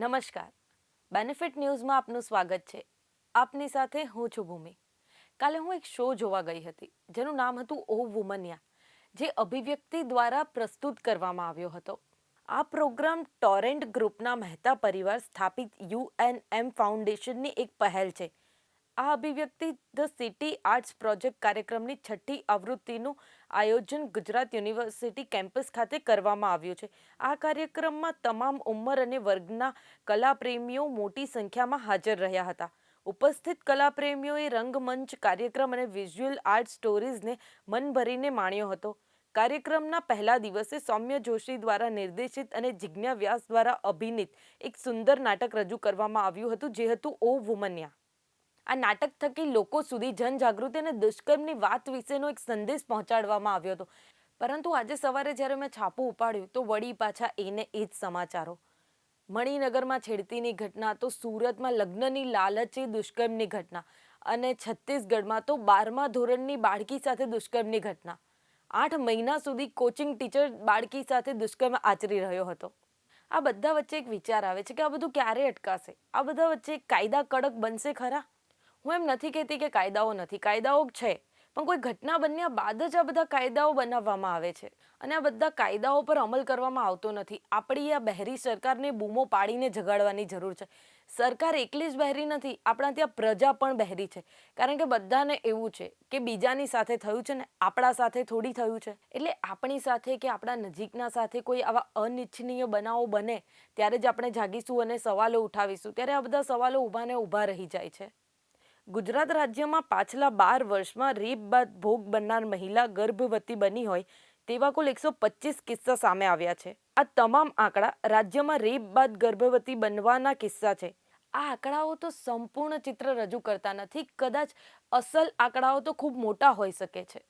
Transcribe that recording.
નમસ્કાર. બેનિફિટ ન્યૂઝમાં આપનું સ્વાગત છે. આપની સાથે હું છું ભૂમિ. કાલે હું એક શો જોવા ગઈ હતી, જેનું નામ હતું ઓ વુમનિયા, જે અભિવ્યક્તિ દ્વારા પ્રસ્તુત કરવામાં આવ્યો હતો. આ પ્રોગ્રામ ટોરેન્ટ ગ્રુપના મહેતા પરિવાર સ્થાપિત યુએનએમ ફાઉન્ડેશનની એક પહેલ છે આ અભિવ્યક્તિ ધ સિટી આર્ટ્સ પ્રોજેક્ટ કાર્યક્રમની છઠ્ઠી આવૃત્તિનું આયોજન ગુજરાત યુનિવર્સિટી કેમ્પસ ખાતે કરવામાં આવ્યું છે. આ કાર્યક્રમમાં તમામ ઉંમર અને વર્ગના કલાપ્રેમીઓ મોટી સંખ્યામાં હાજર રહ્યા હતા. ઉપસ્થિત કલાપ્રેમીઓએ રંગમંચ, કાર્યક્રમ અને વિઝ્યુઅલ આર્ટ સ્ટોરીઝને મન ભરીને માણ્યો હતો. કાર્યક્રમના પહેલા દિવસે સૌમ્ય જોશી દ્વારા નિર્દેશિત અને જિજ્ઞા વ્યાસ દ્વારા અભિનીત એક સુંદર નાટક રજૂ કરવામાં આવ્યું હતું, જે હતું ઓ વુમન્યા. આ નાટક થકી લોકો સુધી જનજાગૃતિ અને દુષ્કર્મની વાત વિશેનો એક સંદેશ પહોંચાડવામાં આવ્યો હતો. પરંતુ આજે સવારે જ્યારે મેં છાપું ઉપાડ્યું, તો વળી પાછા એને એ જ સમાચારો. મણિનગરમાં છેડતીની ઘટના, તો સુરતમાં લગ્નની લાલચે દુષ્કર્મની ઘટના અને છત્તીસગઢમાં તો બારમા ધોરણની બાળકી સાથે દુષ્કર્મની ઘટના. આઠ મહિના સુધી કોચિંગ ટીચર બાળકી સાથે દુષ્કર્મ આચરી રહ્યો હતો. આ બધા વચ્ચે એક વિચાર આવે છે કે આ બધું ક્યારે અટકાશે? આ બધા વચ્ચે કાયદા કડક બનશે ખરા? હું એમ નથી કહેતી કે કાયદાઓ નથી. કાયદાઓ છે. પણ કોઈ ઘટના બન્યા બાદ જ આ બધા કાયદાઓ બનાવવામાં આવે છે. અને આ બધા કાયદાઓ પર અમલ કરવામાં આવતો નથી. આપણી આ બહેરી સરકારને બૂમો પાડીને જગાડવાની જરૂર છે. સરકાર એકલી જ બહેરી નથી. આપણા ત્યાં પ્રજા પણ બહેરી છે. કારણ કે બધાને એવું છે કે બીજાની સાથે થયું છે ને આપણા સાથે થોડી થયું છે. એટલે આપણી સાથે કે આપણા નજીકના સાથે કોઈ આવા અનિચ્છનીય બનાવો બને, ત્યારે જ આપણે જાગીશું અને સવાલો ઉઠાવીશું. ત્યારે આ બધા સવાલો ઊભા ને ઊભા રહી જાય છે. ગુજરાત રાજ્યમાં પાછલા બાર વર્ષમાં રેપ બાદ ભોગ બનનાર મહિલા ગર્ભવતી બની હોય તેવા કુલ એકસો પચીસ કિસ્સા સામે આવ્યા છે. આ તમામ આંકડા રાજ્યમાં રેપ બાદ ગર્ભવતી બનવાના કિસ્સા છે. આ આંકડાઓ તો સંપૂર્ણ ચિત્ર રજૂ કરતા નથી, કદાચ અસલ આંકડાઓ તો ખૂબ મોટા હોઈ શકે છે.